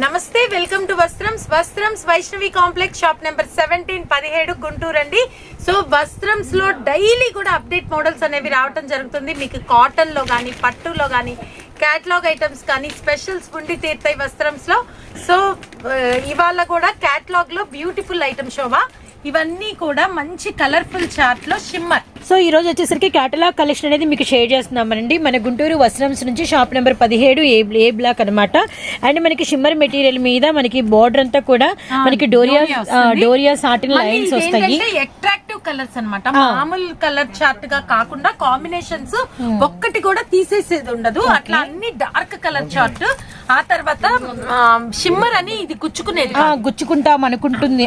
నమస్తే welcome to Vastrams Vastrams Vaishnavi complex shop number seventeen పదిహేడు గుంటూరు అండి. సో వస్త్రంస్లో డైలీ కూడా అప్డేట్ మోడల్స్ అనేవి రావటం జరుగుతుంది. మీకు కాటన్లో కానీ పట్టులో కానీ క్యాట్లాగ్ ఐటమ్స్ కానీ స్పెషల్స్ ఉండి తీరుతాయి వస్త్రంస్లో సో ఇవాళ కూడా క్యాట్లాగ్లో బ్యూటిఫుల్ ఐటమ్ షోవా. ఇవన్నీ కూడా మంచి కలర్ఫుల్ చార్ట్లో షిమ్మర్. సో ఈ రోజు వచ్చేసరికి కేటలాగ్ కలెక్షన్ అనేది మీకు షేర్ చేస్తున్నామండి మన గుంటూరు వస్త్రమ్స్ నుంచి షాప్ నెంబర్ పదిహేడు ఏ ఏ బ్లాక్ అనమాట అండ్ మనకి షిమ్మర్ మెటీరియల్ మీద మనకి బోర్డర్ అంతా కూడా మనకి డోరియా డోరియా సాటిన్ లైన్స్ వస్తాయి. అట్రాక్టివ్ కలర్స్ అన్నమాట. మామూలు కలర్ చార్ట్గా కాకుండా కాంబినేషన్స్ ఒక్కటి కూడా తీసేసేది ఉండదు. అట్లా అన్ని డార్క్ కలర్ చార్ట్ ఆ తర్వాత షిమ్మర్ అని ఇది గుచ్చుకునేది. గుచ్చుకుంటాం అనుకుంటుంది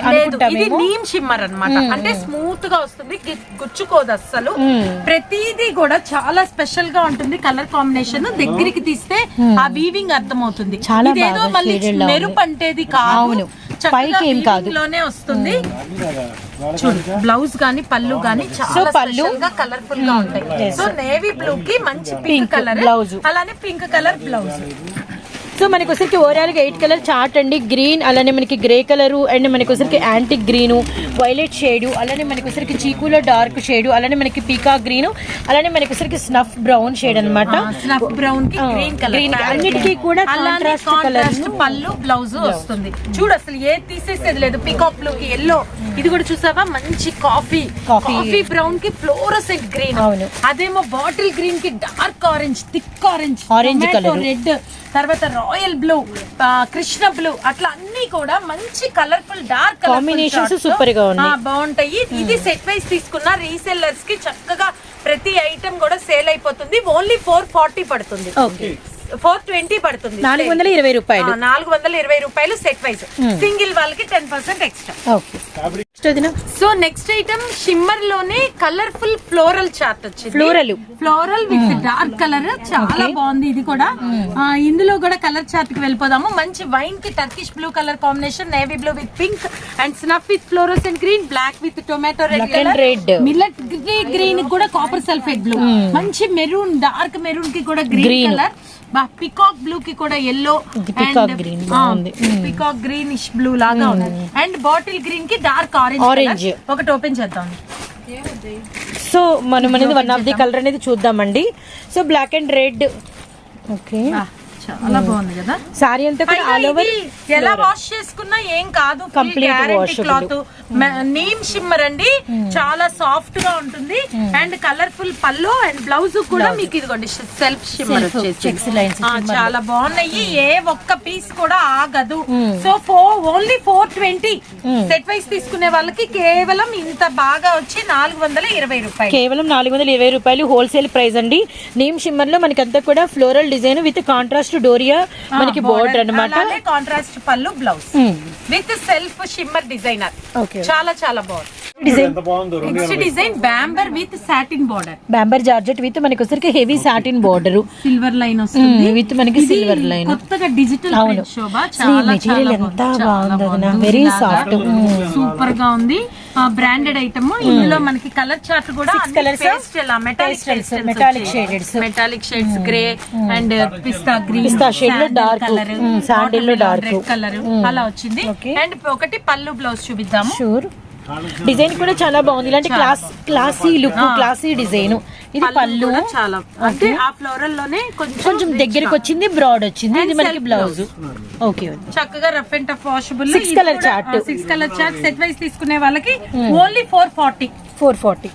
ఇది నీమ్ షిమ్మర్ అన్నమాట. అంటే స్మూత్గా వస్తుంది గుచ్చుకోదు అస్సలు. ప్రతిదీ కూడా చాలా స్పెషల్గా ఉంటుంది కలర్ కాంబినేషన్ దగ్గరికి తీస్తే ఆ వీవింగ్ అర్థమవుతుంది. ఇదేదో మళ్ళీ. మెరుపు అంటేది కాదు. అవును. చక్కగా పైకి ఏం weaving కాదు. లోనే వస్తుంది. బ్లౌజ్ గానీ పళ్ళు గానీ చాలా పళ్ళు? కలర్ఫుల్గా ఉంటాయి. సో నేవీ బ్లూ కి మంచి పింక్ కలర్ blouse. అలానే పింక్ కలర్ బ్లౌజ్ సో మనకి వచ్చరికి ఓవరాల్గా ఎయిట్ కలర్ చార్ట్ అండి. గ్రీన్ అలానే మనకి గ్రే కలర్ అండ్ మనకి వచ్చరికి యాంటిక్ గ్రీన్ వైలెట్ షేడ్ అలానే మనకి వచ్చరికి చీకులో డార్క్ షేడ్ అలానే మనకి పీకా గ్రీన్ అలానే మనకి వచ్చరికి స్నఫ్ బ్రౌన్ షేడ్ అనమాట స్నఫ్ బ్రౌన్ గ్రీన్ కలర్. అన్నిటికీ కూడా పళ్ళు బ్లౌజ్ వస్తుంది. చూడు అసలు ఏ తీసేసేది లేదు. పికాక్ బ్లూ కి ఎల్లో ఇది కూడా చూసావా? మంచి కాఫీ. కాఫీ బ్రౌన్కి ఫ్లోరసెంట్ గ్రీన్ అవును. అదేమో బాటిల్ గ్రీన్కి dark orange thick orange Orange colour. Red తర్వాత రాయల్ బ్లూ కృష్ణ బ్లూ అట్లా అన్ని కూడా మంచి కలర్ఫుల్ డార్క్ Combinations super గా ఉన్నాయి. బాగుంటాయి. ఇది సెట్ వైస్ తీసుకున్న రీసెల్లర్స్కి చక్కగా ప్రతి ఐటమ్ కూడా సేల్ అయిపోతుంది. ఓన్లీ ఫోర్ ఫార్టీ పడుతుంది. ఫోర్ ట్వంటీ పడుతుంది నాలుగు వందల ఇరవై రూపాయలు. నాలుగు వందల ఇరవై రూపాయలు సెట్ వైస్ సింగిల్ వాళ్ళకి ten percent extra okay so next item షిమ్మర్లోనే colourful floral chart వచ్చింది. Floral. Floral with dark colour చాలా బాగుంది ఇది కూడా. ఆ, ఇందులో కూడా కలర్ చార్ట్కి వెళ్ళిపోదాము. మంచి వైన్కి Turkish blue colour combination navy blue with pink and snuff with floras and green black with tomato red colour red. Millet green కూడా కాపర్ సల్ఫేట్ బ్లూ మంచి మెరూన్ డార్క్ మెరూన్కి కూడా గ్రీన్ Green. పికాక్ బ్లూ కి కూడా yellow. Peacock greenish blue లాగా ఉంది and bottle గ్రీన్కి dark orange Orange. ఒకటి ఓపెన్ చేద్దాం. సో మనం అనేది వన్ ఆఫ్ ది కలర్ అనేది చూద్దామండి. So black and red okay చాలా బాగుంది కదా? సారీ అంతా కూడా పైగా ఆల్ ఓవర్ ఎలా వాష్ చేసుకున్నా ఏం కాదు Complete washable. Cloth neem shimmer అండి. చాలా సాఫ్ట్గా ఉంటుంది. అండ్ కలర్ఫుల్ పళ్ళు అండ్ బ్లౌజ్ కూడా మీకు ఇదిగోండి సెల్ఫ్ షిమ్మర్ చాలా బాగున్నాయి. ఏ ఒక్క పీస్ కూడా ఆగదు. So four only four twenty set wise తీసుకునే వాళ్ళకి కేవలం ఇంత బాగా వచ్చి నాలుగు వందల ఇరవై రూపాయలు. కేవలం నాలుగు వందల ఇరవై రూపాయలు హోల్సేల్ ప్రైస్ అండి. నీమ్ షిమ్మర్లో మనకి అంతా కూడా floral design with contrast doria మనకి బోర్డర్ అన్నమాట. అలానే కాంట్రాస్ట్ పళ్ళు blouse with self shimmer designer okay చాలా చాలా బాగుంది design next design Bemberg with satin border Bemberg georgette with మనకి వచ్చరికి heavy satin border silver line వస్తుంది. విత్ మనకి సిల్వర్ లైన్ కొత్తగా డిజిటల్ అవును. ఎంత బాగుంది. దూదిలాగా soft. సూపర్గా ఉంది. బ్రాండెడ్ ఐటమ్ ఇందులో మనకి కలర్ చార్ట్ కూడా? Metallic shadeds. Metallic shades grey and pista green shade లో dark. Colour dark. Red colour అలా వచ్చింది. అండ్ ఒకటి పళ్ళు బ్లౌజ్ చూపిద్దాము. షూర్ డిజైన్ కూడా చాలా బాగుంది. ఇలాంటి class classy look classy design ఇది పళ్ళు చాలా. అంటే ఆ ఫ్లోరల్లోనే కొంచెం కొంచెం దగ్గరికి వచ్చింది బ్రాడ్ వచ్చింది. ఇది మనకి బ్లౌజ్ ఓకే చక్కగా rough and tough washable Six colour chart. Six colour chart set wise తీసుకునే వాళ్ళకి only four forty four forty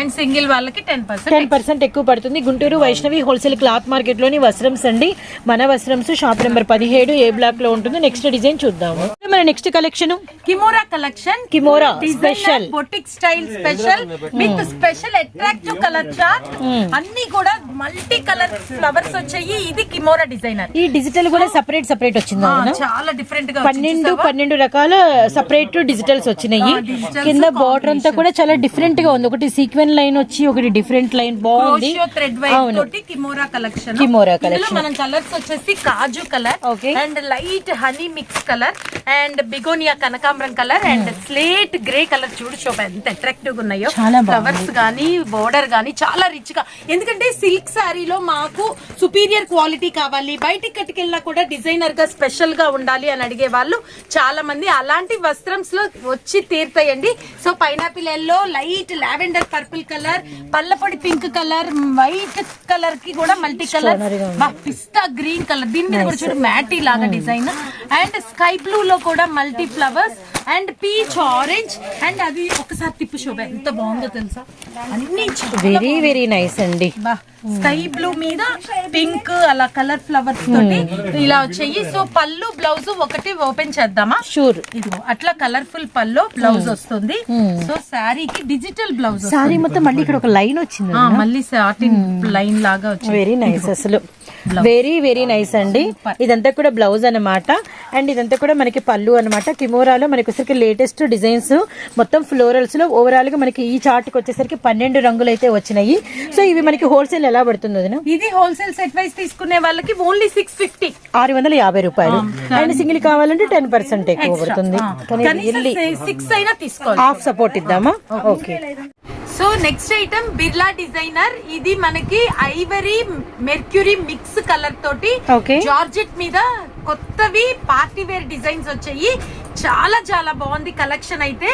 and single వాళ్ళకి టెన్ పర్సెంట్ టెన్ పర్సెంట్ ఎక్కువ పడుతుంది. గుంటూరు వైష్ణవి హోల్సేల్ క్లాత్ మార్కెట్లోని వస్త్రమ్స్ అండి మన వస్త్రమ్స్ షాప్ నెంబర్ పదిహేడు ఏ బ్లాక్లో ఉంటుంది నెక్స్ట్ డిజైన్ చూద్దాము. మన next collection Kimora collection. Kimora special. Boutique style special with special attractive colour chart అన్ని కూడా మల్టీ కలర్ ఫ్లవర్స్ వచ్చాయి. ఇది కిమోరా డిజైనర్ ఈ డిజిటల్ కూడా సపరేట్ సపరేట్ వచ్చింది? చాలా డిఫరెంట్గా పన్నెండు? పన్నెండు రకాల సపరేట్ డిజిటల్స్ వచ్చినాయి. కింద బార్డర్ అంతా కూడా చాలా డిఫరెంట్గా ఉంది. ఒకటి సీక్వెన్ లైన్ వచ్చి ఒకటి డిఫరెంట్ లైన్ బాగుంది. థ్రెడ్ తోటి కిమోరా కలెక్షన్ కిమోరా. మనం కలర్స్ వచ్చేసి kaju colour. And light honey mix colour and begonia kanakambaram colour and slate grey colour చూడు శోభ ఎంత అట్రాక్టివ్ ఉన్నాయో. ఫ్లవర్స్ గానీ బోర్డర్ గానీ చాలా రిచ్గా. ఎందుకంటే సిల్క్ శారీలో మాకు సుపీరియర్ క్వాలిటీ కావాలి. బయటికి కట్టుకెళ్ళినా కూడా డిజైనర్గా స్పెషల్గా ఉండాలి అని అడిగే వాళ్ళు చాలా మంది. అలాంటి వస్త్రంస్లో వచ్చి తీరుతాయండి. So pineapple yellow light lavender purple colour పల్లపొడి pink colour white కలర్కి కూడా multi colour. Pista green colour. దీని మీద కూడా చూడు మ్యాటీ లాగా డిజైన్. అండ్ స్కై బ్లూ లో కూడా multi flowers. And peach orange and అది ఒకసారి తిప్పు శోభ. ఎంత బాగుందో తెలుసా? అన్ని వెరీ వెరీ నైస్ అండి. స్కై బ్లూ మీద పింక్ అలా కలర్ ఫ్లవర్స్ తోటి ఇలా వచ్చాయి. సో పళ్ళు బ్లౌజ్ ఒకటి ఓపెన్ చేద్దామా? షూర్ ఇదిగో అట్లా కలర్ఫుల్ పళ్ళు బ్లౌజ్ వస్తుంది. సో శారీకి డిజిటల్ బ్లౌజ్ సారీ మొత్తం మళ్ళీ ఇక్కడ ఒక లైన్ వచ్చింది మళ్ళీ సాటిన్ లైన్ లాగా వచ్చింది. వెరీ నైస్ అసలు. వెరీ వెరీ నైస్ అండి. ఇదంతా కూడా బ్లౌజ్ అన్నమాట. అండ్ ఇదంతా కూడా మనకి పళ్ళు అన్నమాట. కిమోరాలో మనకి వచ్చేసరికి లేటెస్ట్ డిజైన్స్ మొత్తం ఫ్లోరల్స్లో ఓవరాల్గా మనకి ఈ చార్ట్కి వచ్చేసరికి పన్నెండు రంగులు అయితే వచ్చినాయి. సో ఇవి మనకి హోల్సేల్ ఎలా పడుతుంది? ఇది హోల్సేల్ సెట్ వైస్ తీసుకునే వాళ్ళకి ఓన్లీ సిక్స్ ఫిఫ్టీ ఆరు వందల యాభై రూపాయలు. అండ్ సింగిల్ కావాలంటే టెన్ పర్సెంట్ ఎక్కువ పడుతుంది. సిక్స్ అయినా తీసుకోవాలి. Half support ఇద్దామా? Okay. So next item Birla designer ఇది మనకి ఐవరీ మెర్క్యూరీ మిక్స్ కలర్ తోటి. జార్జెట్ మీద కొత్తవి పార్టీ వేర్ డిజైన్స్ వచ్చాయి. చాలా చాలా బాగుంది కలెక్షన్ అయితే.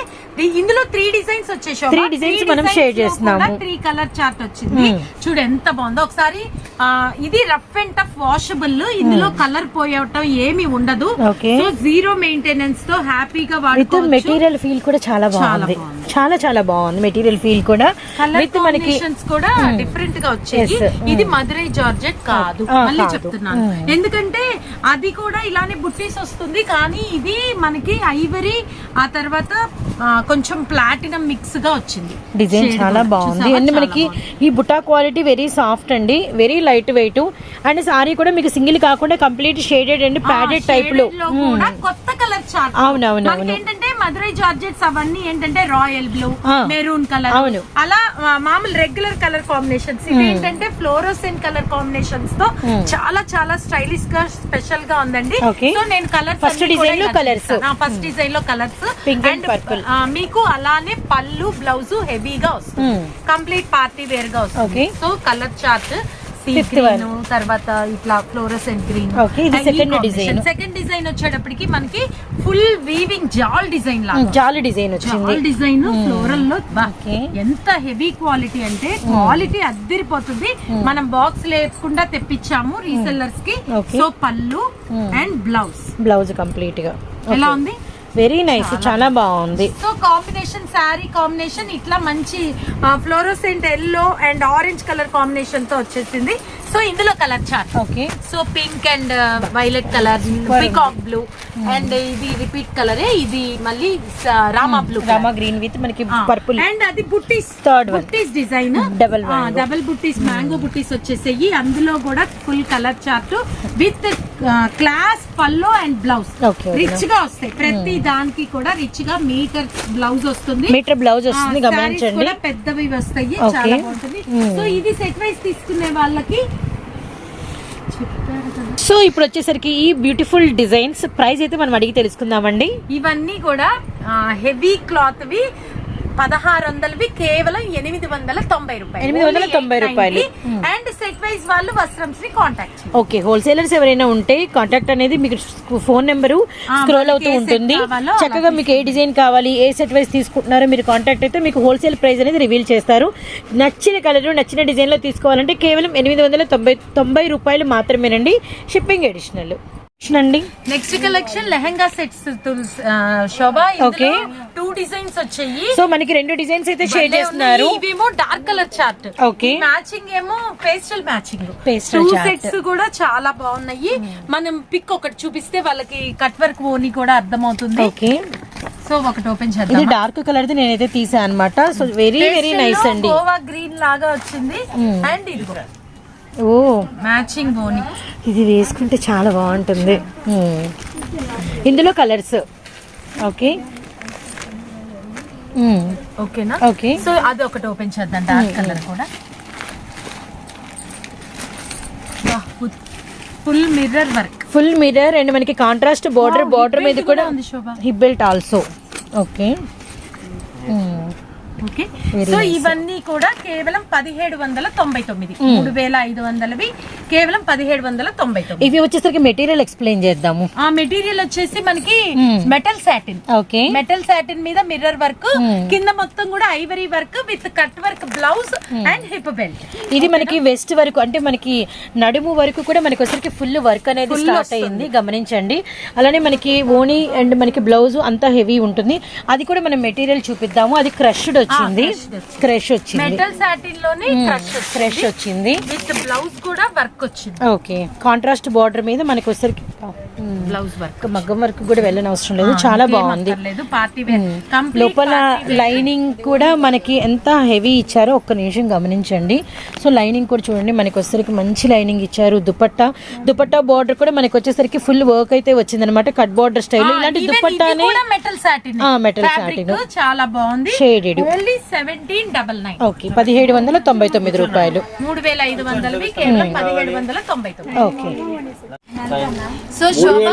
ఇందులో three designs. Three designs Three మనం చేస్తున్నాము. కూడా త్రీ కలర్ చార్ట్ వచ్చింది. చూడు ఎంత బాగుందో. ఒకసారి ఇది రఫ్ అండ్ టఫ్ వాషబుల్ ఇందులో కలర్ పోయటం ఏమి ఉండదు. సో జీరో మెయింటెనెన్స్తో హ్యాపీగా వాడుకోవచ్చు. మెటీరియల్ ఫీల్ కూడా చాలా బాగుంది. చాలా చాలా బాగుంది మెటీరియల్ ఫీల్ కూడా. విత్ మనకి కూడా డిఫరెంట్గా వచ్చాయి Yes. ఇది మధురై జార్జెట్ కాదు. మళ్ళీ. చెప్తున్నాను. ఎందుకంటే అది కూడా ఇలానే బుట్టీస్ వస్తుంది. కానీ ఇది మనకి ఐవరీ ఆ తర్వాత కొంచెం ప్లాటినం మిక్స్గా వచ్చింది. డిజైన్ చాలా. బాగుంది? అండ్ మనకి. ఈ బుటా క్వాలిటీ వెరీ సాఫ్ట్ అండి. Very light weight and sari కూడా మీకు సింగిల్ కాకుండా కంప్లీట్ షేడెడ్ అండ్ ప్యాడెడ్ టైప్లో. కొత్త కలర్ చార్ట్ అవునవును, అవును. ఏంటంటే మధురై జార్జెట్స్ అవన్నీ ఏంటంటే రాయల్ బ్లూ. మెరూన్ కలర్ అవును. అలా మామూలు రెగ్యులర్ కలర్ కాంబినేషన్స్ ఇవి ఏంటంటే ఫ్లోరోసెంట్ కలర్ కాంబినేషన్స్తో చాలా చాలా స్టైలిష్గా స్పెషల్గా ఉందండి. సో నేను కలర్స్ First design లో colours. ఫస్ట్ డిజైన్లో కలర్స్ purple. మీకు అలానే పళ్ళు బ్లౌజ్ హెవీగా వస్తుంది. కంప్లీట్ పార్టీ వేర్గా వస్తుంది. So colour chart sea green. తర్వాత ఇట్లా ఫ్లోరోసెంట్ గ్రీన్ ఇది second design. సెకండ్ డిజైన్ వచ్చేటప్పటికి మనకి ఫుల్ వీవింగ్ జాల్ డిజైన్ లాగా. జాలి డిజైన్ వచ్చింది. జాల్ డిజైన్ ఫ్లోరల్లో. ఎంత హెవీ క్వాలిటీ అంటే క్వాలిటీ అద్దరిపోతుంది. మనం బాక్స్ లేకుండా తెప్పించాము రీసెల్లర్స్కి. సో పళ్ళు అండ్ బ్లౌజ్ బ్లౌజ్ కంప్లీట్గా. ఎలా ఉంది? వెరీ నైస్ చాలా బాగుంది. సో కాంబినేషన్ శారీ కాంబినేషన్ ఇట్లా మంచి fluorescent yellow and orange colour కాంబినేషన్తో వచ్చేసింది. సో ఇందులో colour chart okay so pink and violet colour peacock blue and ఇది రిపీట్ కలరే ఇది మళ్ళీ స- Rama blue Rama green with మనకి పర్పుల్ అండ్ అది buttis. One. Buttis design mango. Double buttis mango buttis వచ్చేసాయి. అందులో కూడా full colour chart with class pallu and blouse రిచ్గా వస్తాయి. ప్రతి దానికి కూడా రిచ్గా మీటర్ బ్లౌజ్ వస్తుంది. మీటర్ బ్లౌజ్ వస్తుంది గమనించండి. పెద్దవి వస్తాయి. చాలా బాగుంటుంది. సో ఇది సెట్ వైస్ తీసుకునే వాళ్ళకి సో ఇప్పుడు వచ్చేసరికి ఈ బ్యూటిఫుల్ డిజైన్స్ ప్రైస్ అయితే మనం అడిగి తెలుసుకుందామండి. ఇవన్నీ కూడా హెవీ క్లాత్ వి పదహారు వందలవి కేవలం ఎనిమిది వందల తొంభై రూపాయలు. ఎనిమిది వందల తొంభై రూపాయలు. అండ్ సెట్ వైజ్ వాళ్ళు వస్త్రంస్ని కాంటాక్ట్ చేయండి. ఓకే హోల్సేలర్స్ ఎవరైనా ఉంటే కాంటాక్ట్ అనేది మీకు ఫోన్ నెంబరు స్క్రోల్ అవుతూ ఉంటుంది. చక్కగా మీకు ఏ డిజైన్ కావాలి ఏ సెట్ వైస్ తీసుకుంటున్నారో మీరు కాంటాక్ట్ అయితే మీకు హోల్సేల్ ప్రైస్ అనేది రివీల్ చేస్తారు. నచ్చిన కలర్ నచ్చిన డిజైన్లో తీసుకోవాలంటే కేవలం ఎనిమిది వందల తొంభై తొంభై రూపాయలు మాత్రమేనండి. షిప్పింగ్ అడిషనల్ అండి. Next collection lehenga sets Shobha. Okay. Designs వచ్చాయి. సో మనకి రెండు డిజైన్స్ అయితే షేర్ చేస్తున్నారు. ఇవేమో dark colour chart Okay. Matching ఏమో పేస్టల్ మ్యాచింగ్ chart. సెట్స్ కూడా చాలా బాగున్నాయి. మనం పిక్ ఒకటి చూపిస్తే వాళ్ళకి కట్ వర్క్ ఓని కూడా అర్థమవుతుంది. ఓకే. సో ఒకటి ఓపెన్ ఇది చేద్దాం డార్క్ కలర్ ది నేనైతే తీసా అనమాట సో వెరీ వెరీ నైస్ అండి. గోవా గ్రీన్ లాగా వచ్చింది. అండ్ ఇది ఓ. మ్యాచింగ్ ఓని. ఇది వేసుకుంటే చాలా బాగుంటుంది. మ్మ్. ఇందులో కలర్స్ ఓకే. ఓకేనా ఓకే సో అది ఒకటి ఓపెన్ చేద్దాం డార్క్ కలర్ కూడా. Full mirror work full mirror and మనకి కాంట్రాస్ట్ బార్డర్ బార్డర్ మీద కూడా ఉంది Shobha. Hip belt also okay okay? So. ఇవన్నీ కూడా కేవలం పదిహేడు వందల తొంభై తొమ్మిది. మూడు వేల ఐదు వందలవి కేవలం పదిహేడు వందల తొంభై తొమ్మిది. ఇవి వచ్చేసరికి మెటీరియల్ ఎక్స్ప్లెయిన్ చేద్దాము. ఆ మెటీరియల్ వచ్చేసి మనకి Hmm. Metal satin okay metal satin మీద మిర్రర్ వర్క్ Hmm. కింద మొత్తం కూడా ivory work with cut work blouse Hmm. And hip belt ఇది మనకి వెస్ట్ వరకు అంటే మనకి నడుము వరకు కూడా మనకి వచ్చరికి ఫుల్ వర్క్ అనేది స్టార్ట్. అయ్యింది గమనించండి. అలానే మనకి ఓణి అండ్ మనకి బ్లౌజ్ అంతా హెవీ ఉంటుంది. అది కూడా మనం మెటీరియల్ చూపిద్దాము. అది క్రష్డ్ వచ్చింది. క్రష్ వచ్చింది. మెటల్ సాటిన్లోనే. క్రష్ వచ్చింది. విత్ బ్లౌజ్ కూడా వర్క్ వచ్చింది. ఓకే. కాంట్రాస్ట్ బార్డర్ మీద మనకి వచ్చరికి బ్లౌజ్ వర్క్ మగ్గం వర్క్ కూడా వెళ్ళని అవసరం లేదు. చాలా బాగుంది. లోపల లైనింగ్ కూడా మనకి ఎంత హెవీ ఇచ్చారో ఒక్క నిమిషం గమనించండి. సో లైనింగ్ కూడా చూడండి. మనకి వచ్చేసరికి మంచి లైనింగ్ ఇచ్చారు. దుపట్టా దుపట్టా బార్డర్ కూడా మనకి వచ్చేసరికి ఫుల్ వర్క్ అయితే వచ్చింది అనమాట కట్ బార్డర్ స్టైల్ ఇలాంటి దుపట్టానే మెటల్ సాటిన్ metal satin. చాలా బాగుంది. Shaded only seventeen double nine. Okay పదిహేడు వందల తొంభై తొమ్మిది రూపాయలు. మూడు వేల ఐదు వందలవి కేవలం పదిహేడు వందల తొంభై తొమ్మిది. ఓకే. సో శోభ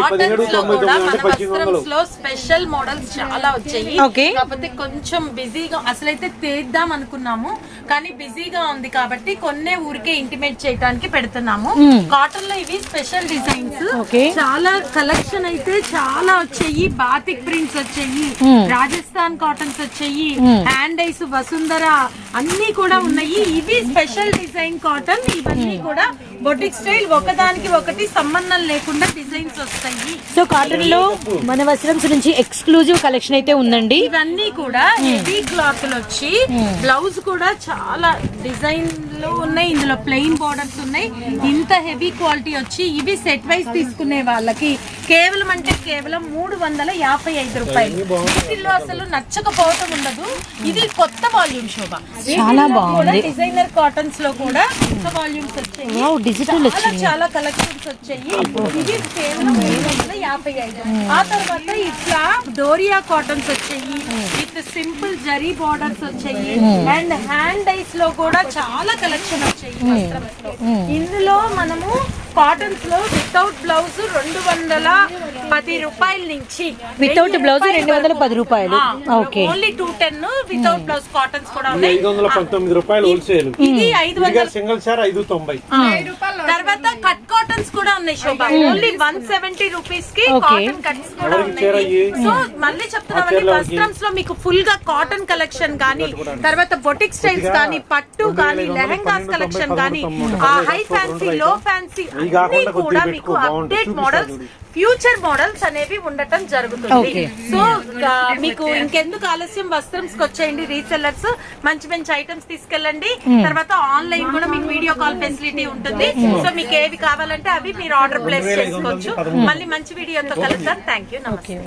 కాటన్స్లో కూడా మన వస్త్రంస్లో స్పెషల్ మోడల్స్ చాలా వచ్చాయి. కాకపోతే కొంచెం బిజీగా అసలైతే తీద్దాం అనుకున్నాము కానీ బిజీగా ఉంది కాబట్టి కొన్నే ఊరికే ఇంటిమేట్ చేయడానికి పెడుతున్నాము. కాటన్లో ఇవి స్పెషల్ డిజైన్స్. చాలా కలెక్షన్ అయితే చాలా వచ్చాయి. బాతిక్ ప్రింట్స్ వచ్చాయి. రాజస్థాన్ కాటన్స్ వచ్చాయి. హ్యాండ్ ఐస్ వసుంధర అన్ని కూడా ఉన్నాయి. ఇవి స్పెషల్ డిజైన్ కాటన్ ఇవన్నీ కూడా బొటిక్ స్టైల్ ఒకదానికి ఒకటి సంబంధం లేకుండా డిజైన్స్ వస్తాయి. సో కాటన్లో మన వస్త్రంస్ నుంచి ఎక్స్క్లూజివ్ కలెక్షన్ అయితే ఉందండి. ఇవన్నీ కూడా హెవీ క్లాత్ వచ్చి బ్లౌజ్ కూడా చాలా డిజైన్లో ఉన్నాయి. ఇందులో ప్లెయిన్ బార్డర్స్ ఉన్నాయి. ఇంత హెవీ క్వాలిటీ వచ్చి ఇవి సెట్ వైజ్ తీసుకునే వాళ్ళకి కేవలం అంటే కేవలం మూడు వందల యాభై ఐదు రూపాయలు. వీటిల్లో అసలు నచ్చకపోవటం ఉండదు. ఇది కొత్త వాల్యూమ్ శోభ చాలా బాగుంది. డిజైనర్ కాటన్స్లో కూడా కొత్త వాల్యూమ్స్ వచ్చాయి. డిజిటల్ చాలా వచ్చింది చాలా కలెక్షన్స్ వచ్చాయి. ఇది కేవలం యాభై ఐదు. ఆ తర్వాత ఇట్లా డోరియా కాటన్స్ వచ్చాయి. విత్ సింపుల్ జరీ బార్డర్స్ వచ్చాయి. అండ్ హ్యాండ్ ఐస్లో కూడా చాలా కలెక్షన్ వచ్చాయి లో. ఇందులో మనము కాటన్స్లో వితౌట్ బ్లౌజ్ రెండు వందల పది రూపాయల నుంచి Without blouse రెండు వందల పది రూపాయలు. Okay. Only two ten without blouse cottons కూడా ఉన్నాయి ఐదు వందల పంతొమ్మిది రూపాయలు హోల్సేల్ ఇది ఐదు ఇదిగా వందల సింగిల్ సార్ ఐదు తొంభై తర్వాత కట్ కాటన్స్ కూడా ఉన్నాయి శోభ ఓన్లీ వన్ సెవెంటీ రూపీస్కి. కాటన్ కట్స్ కూడా ఉన్నాయి? సో మళ్ళీ చెప్తున్నామండి? వస్త్రంస్లో మీకు ఫుల్గా కాటన్ కలెక్షన్ కానీ తర్వాత బొటిక్ స్టైల్స్ కానీ పట్టు కానీ లెహంగాస్ కలెక్షన్ కానీ హై ఫ్యాన్సీ? లో ఫ్యాన్సీ అన్ని కూడా మీకు. Update models. ఫ్యూచర్ మోడల్స్ అనేవి ఉండటం జరుగుతుంది. సో మీకు ఇంకెందుకు ఆలస్యం? వస్త్రంస్ వచ్చేయండి రీసెల్లర్స్ మంచి మంచి ఐటమ్స్ తీసుకెళ్ళండి. తర్వాత ఆన్లైన్ కూడా మీకు వీడియో కాల్ ఫెసిలిటీ ఉంటుంది. సో మీకు ఏవి కావాలంటే అవి మీరు ఆర్డర్ ప్లేస్ చేసుకోవచ్చు. మళ్ళీ మంచి వీడియోతో కలుద్దాం. థ్యాంక్ యూ నమస్తే